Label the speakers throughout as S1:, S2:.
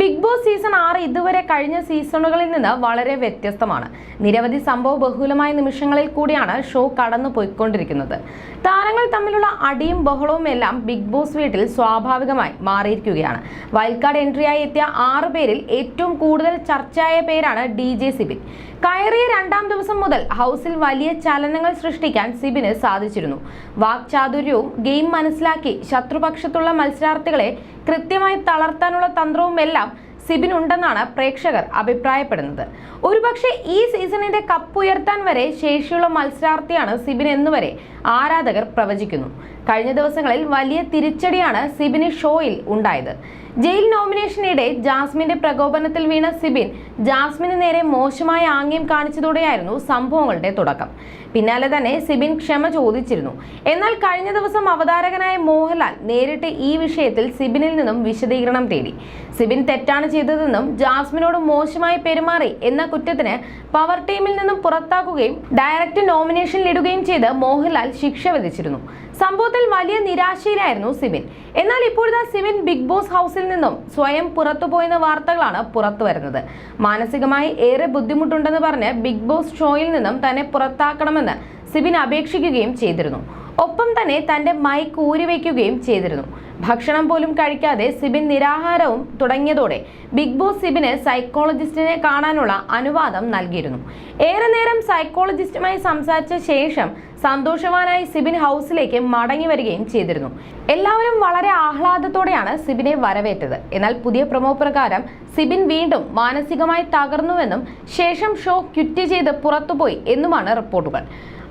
S1: Big boss season ആറ് ഇതുവരെ കഴിഞ്ഞ സീസണുകളിൽ നിന്ന് വളരെ വ്യത്യസ്തമാണ്. നിരവധി സംഭവ ബഹുലമായ നിമിഷങ്ങളിൽ കൂടിയാണ് ഷോ കടന്നു പോയിക്കൊണ്ടിരിക്കുന്നത്. താരങ്ങൾ തമ്മിലുള്ള അടിയും ബഹളവും എല്ലാം ബിഗ് ബോസ് വീട്ടിൽ സ്വാഭാവികമായി മാറിയിരിക്കുകയാണ്. വൈൽഡ് കാർഡ് എൻട്രിയായി എത്തിയ ആറ് പേരിൽ ഏറ്റവും കൂടുതൽ ചർച്ചയായ പേരാണ് ഡി ജെ സിബിൻ. കയറിയ രണ്ടാം ദിവസം മുതൽ ഹൗസിൽ വലിയ ചലനങ്ങൾ സൃഷ്ടിക്കാൻ സിബിന് സാധിച്ചിരുന്നു. വാക്ചാതുര്യവും ഗെയിം മനസ്സിലാക്കി ശത്രുപക്ഷത്തുള്ള മത്സരാർത്ഥികളെ കൃത്യമായി തളർത്താനുള്ള തന്ത്രവും എല്ലാം സിബിനുണ്ടെന്നാണ് പ്രേക്ഷകർ അഭിപ്രായപ്പെടുന്നത്. ഒരുപക്ഷെ ഈ സീസണിന്റെ കപ്പ് ഉയർത്താൻ വരെ ശേഷിയുള്ള മത്സരാർത്ഥിയാണ് സിബിൻ എന്നുവരെ ആരാധകർ പ്രവചിക്കുന്നു. കഴിഞ്ഞ ദിവസങ്ങളിൽ വലിയ തിരിച്ചടിയാണ് സിബിന് ഷോയിൽ ഉണ്ടായത്. ജയിൽ നോമിനേഷനിടെ ജാസ്മിന്റെ പ്രകോപനത്തിൽ വീണ സിബിൻ ജാസ്മിന് നേരെ മോശമായ ആംഗ്യം കാണിച്ചതോടെയായിരുന്നു സംഭവങ്ങളുടെ തുടക്കം. പിന്നാലെ തന്നെ സിബിൻ ക്ഷമ ചോദിച്ചിരുന്നു. എന്നാൽ കഴിഞ്ഞ ദിവസം അവതാരകനായ മോഹൻലാൽ നേരിട്ട് ഈ വിഷയത്തിൽ സിബിനിൽ നിന്നും വിശദീകരണം തേടി. സിബിൻ തെറ്റാണ് ചെയ്തതെന്നും ജാസ്മിനോട് മോശമായി പെരുമാറി എന്ന കുറ്റത്തിന് പവർ ടീമിൽ നിന്നും പുറത്താക്കുകയും ഡയറക്റ്റ് നോമിനേഷനിലിടുകയും ചെയ്ത് മോഹൻലാൽ ശിക്ഷ വിധിച്ചിരുന്നു. സംഭവത്തിൽ വലിയ നിരാശയിലായിരുന്നു സിബിൻ എന്നാൽ ഇപ്പോഴത്തെ സിബിൻ ബിഗ് ബോസ് ഹൗസിൽ നിന്നും സ്വയം പുറത്തുപോയെന്ന വാർത്തകളാണ് പുറത്തു വരുന്നത്. മാനസികമായി ഏറെ ബുദ്ധിമുട്ടുണ്ടെന്ന് പറഞ്ഞ് ബിഗ് ബോസ് ഷോയിൽ നിന്നും തന്നെ പുറത്താക്കണമെന്ന് സിബിൻ അപേക്ഷിക്കുകയും ചെയ്തിരുന്നു. ഒപ്പം തന്നെ തന്റെ മൈക്ക് ഊരിവെക്കുകയും ചെയ്തിരുന്നു. ഭക്ഷണം പോലും കഴിക്കാതെ സിബിൻ നിരാഹാരവും തുടങ്ങിയതോടെ ബിഗ് ബോസ് സിബിന് സൈക്കോളജിസ്റ്റിനെ കാണാനുള്ള അനുവാദം നൽകിയിരുന്നു. ഏറെ നേരം സൈക്കോളജിസ്റ്റുമായി സംസാരിച്ച ശേഷം സന്തോഷവാനായി സിബിൻ ഹൗസിലേക്ക് മടങ്ങി വരികയും ചെയ്തിരുന്നു. എല്ലാവരും വളരെ ആഹ്ലാദത്തോടെയാണ് സിബിനെ വരവേറ്റത്. എന്നാൽ പുതിയ പ്രമോ പ്രകാരം സിബിൻ വീണ്ടും മാനസികമായി തകർന്നുവെന്നും ശേഷം ഷോ ക്വിറ്റ് ചെയ്ത് പുറത്തുപോയി എന്നുമാണ് റിപ്പോർട്ടുകൾ.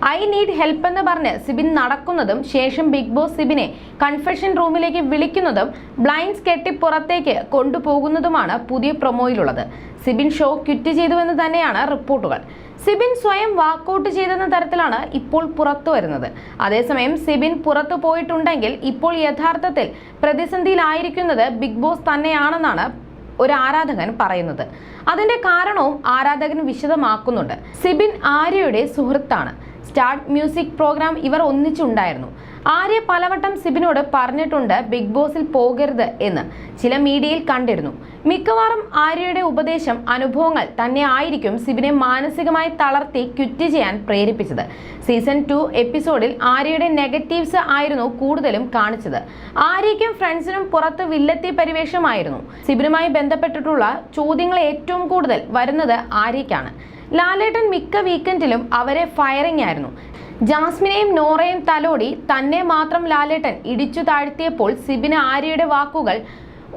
S1: ഐ നീഡ് ഹെൽപ്പ് എന്ന് പറഞ്ഞ് സിബിൻ നടക്കുന്നതും ശേഷം ബിഗ് ബോസ് സിബിനെ കൺഫെഷൻ റൂമിലേക്ക് വിളിക്കുന്നതും ബ്ലൈൻഡ്സ് കെട്ടി പുറത്തേക്ക് കൊണ്ടുപോകുന്നതുമാണ് പുതിയ പ്രൊമോയിലുള്ളത്. സിബിൻ ഷോ ക്വിറ്റ് ചെയ്തുവെന്ന് തന്നെയാണ് റിപ്പോർട്ടുകൾ. സിബിൻ സ്വയം വാക്കൗട്ട് ചെയ്തെന്ന തരത്തിലാണ് ഇപ്പോൾ പുറത്തു വരുന്നത്. അതേസമയം സിബിൻ പുറത്തു പോയിട്ടുണ്ടെങ്കിൽ ഇപ്പോൾ യഥാർത്ഥത്തിൽ പ്രതിസന്ധിയിലായിരിക്കുന്നത് ബിഗ് ബോസ് തന്നെയാണെന്നാണ് ഒരു ആരാധകൻ പറയുന്നത്. അതിന്റെ കാരണവും ആരാധകൻ വിശദമാക്കുന്നുണ്ട്. സിബിൻ ആര്യയുടെ സുഹൃത്താണ്. സ്റ്റാർട്ട് മ്യൂസിക് പ്രോഗ്രാം ഇവർ ഒന്നിച്ചുണ്ടായിരുന്നു. ആര്യ പലവട്ടം സിബിനോട് പറഞ്ഞിട്ടുണ്ട് ബിഗ് ബോസിൽ പോകരുത് എന്ന്. ചില മീഡിയയിൽ കണ്ടിരുന്നു. മിക്കവാറും ആര്യയുടെ ഉപദേശം അനുഭവങ്ങൾ തന്നെ ആയിരിക്കും സിബിനെ മാനസികമായി തളർത്തി ക്വിറ്റ് ചെയ്യാൻ പ്രേരിപ്പിച്ചത്. സീസൺ ടു എപ്പിസോഡിൽ ആര്യയുടെ നെഗറ്റീവ്സ് ആയിരുന്നു കൂടുതലും കാണിച്ചത്. ആര്യയ്ക്കും ഫ്രണ്ട്സിനും പുറത്ത് വില്ലത്തി പരിവേഷമായിരുന്നു. സിബിനുമായി ബന്ധപ്പെട്ടിട്ടുള്ള ചോദ്യങ്ങൾ ഏറ്റവും കൂടുതൽ വരുന്നത് ആര്യയ്ക്കാണ്. ലാലേട്ടൻ മിക്ക വീക്കെൻഡിലും അവരെ ഫയറിംഗ് ആയിരുന്നു. ജാസ്മിനെയും നോറയും തലോടി തന്നെ മാത്രം ലാലേട്ടൻ ഇടിച്ചു താഴ്ത്തിയപ്പോൾ സിബിന് ആര്യയുടെ വാക്കുകൾ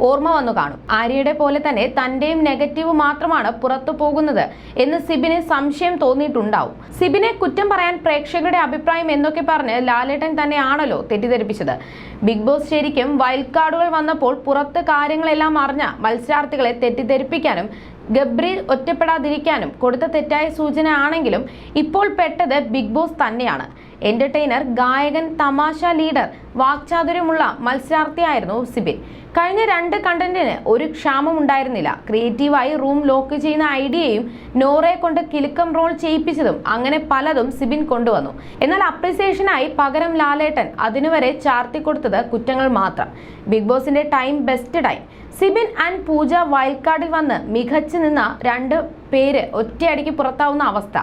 S1: ഓർമ്മ വന്നു കാണും. ആര്യയുടെ പോലെ തന്നെ തന്റെയും നെഗറ്റീവ് മാത്രമാണ് പുറത്തു പോകുന്നത് എന്ന് സിബിന് സംശയം തോന്നിയിട്ടുണ്ടാവും. സിബിനെ കുറ്റം പറയാൻ പ്രേക്ഷകരുടെ അഭിപ്രായം എന്നൊക്കെ പറഞ്ഞ് ലാലേട്ടൻ തന്നെയാണല്ലോ തെറ്റിദ്ധരിപ്പിച്ചത്. ബിഗ് ബോസ് ശരിക്കും വൈൽഡ് കാർഡുകൾ വന്നപ്പോൾ പുറത്ത് കാര്യങ്ങളെല്ലാം അറിഞ്ഞ മത്സരാർത്ഥികളെ തെറ്റിദ്ധരിപ്പിക്കാനും ഗബ്രി ഒറ്റപ്പെടാതിരിക്കാനും കൊടുത്ത തെറ്റായ സൂചന ആണെങ്കിലും ഇപ്പോൾ പെട്ടത് ബിഗ് ബോസ് തന്നെയാണ്. എന്റർടൈനർ ഗായകൻ തമാശ ലീഡർ വാക്ചാതുര്യമുള്ള മത്സരാർത്ഥിയായിരുന്നു സിബിൻ. കഴിഞ്ഞ രണ്ട് കണ്ടന്റിന് ഒരു ക്ഷാമം ഉണ്ടായിരുന്നില്ല. ക്രിയേറ്റീവായി റൂം ലോക്ക് ചെയ്യുന്ന ഐഡിയയും നോറയെ കൊണ്ട് കിലുക്കം റോൾ ചെയ്യിപ്പിച്ചതും അങ്ങനെ പലതും സിബിൻ കൊണ്ടുവന്നു. എന്നാൽ അപ്രിസിയേഷനായി പകരം ലാലേട്ടൻ അതിനുവരെ ചാർത്തിക്കൊടുത്തത് കുറ്റങ്ങൾ മാത്രം. ബിഗ് ബോസിന്റെ time best time. Sibin and Pooja വയൽക്കാടിൽ വന്ന് മികച്ചു നിന്ന രണ്ട് പേര് ഒറ്റയടിക്ക് പുറത്താവുന്ന അവസ്ഥ.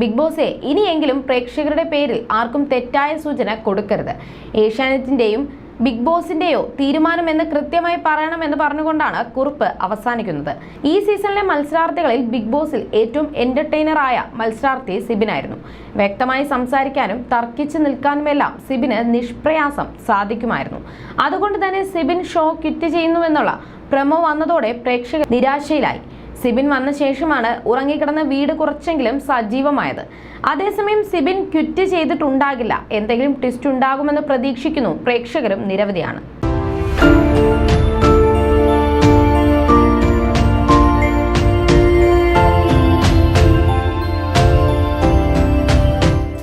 S1: ബിഗ് ബോസെ ഇനിയെങ്കിലും പ്രേക്ഷകരുടെ പേരിൽ ആർക്കും തെറ്റായ സൂചന കൊടുക്കരുത്. ഏഷ്യാനെറ്റിന്റെയും ബിഗ് ബോസിന്റെയോ തീരുമാനമെന്ന് കൃത്യമായി പറയണമെന്ന് പറഞ്ഞുകൊണ്ടാണ് കുറിപ്പ് അവസാനിക്കുന്നത്. ഈ സീസണിലെ മത്സരാർത്ഥികളിൽ ബിഗ് ബോസിൽ ഏറ്റവും എന്റർടൈനറായ മത്സരാർത്ഥി സിബിനായിരുന്നു. വ്യക്തമായി സംസാരിക്കാനും തർക്കിച്ചു നിൽക്കാനുമെല്ലാം സിബിന് നിഷ്പ്രയാസം സാധിക്കുമായിരുന്നു. അതുകൊണ്ട് തന്നെ സിബിൻ ഷോ ക്വിറ്റ് ചെയ്യുന്നുവെന്നുള്ള പ്രമോ വന്നതോടെ പ്രേക്ഷകർ നിരാശയിലായി. സിബിൻ വന്ന ശേഷമാണ് ഉറങ്ങിക്കിടന്ന വീട് കുറച്ചെങ്കിലും സജീവമായത്. അതേസമയം സിബിൻ ക്വിറ്റ് ചെയ്തിട്ടുണ്ടാകില്ല. എന്തെങ്കിലും ട്വിസ്റ്റ് ഉണ്ടാകുമെന്ന് പ്രതീക്ഷിക്കുന്നു. പ്രേക്ഷകരും നിരവധിയാണ്.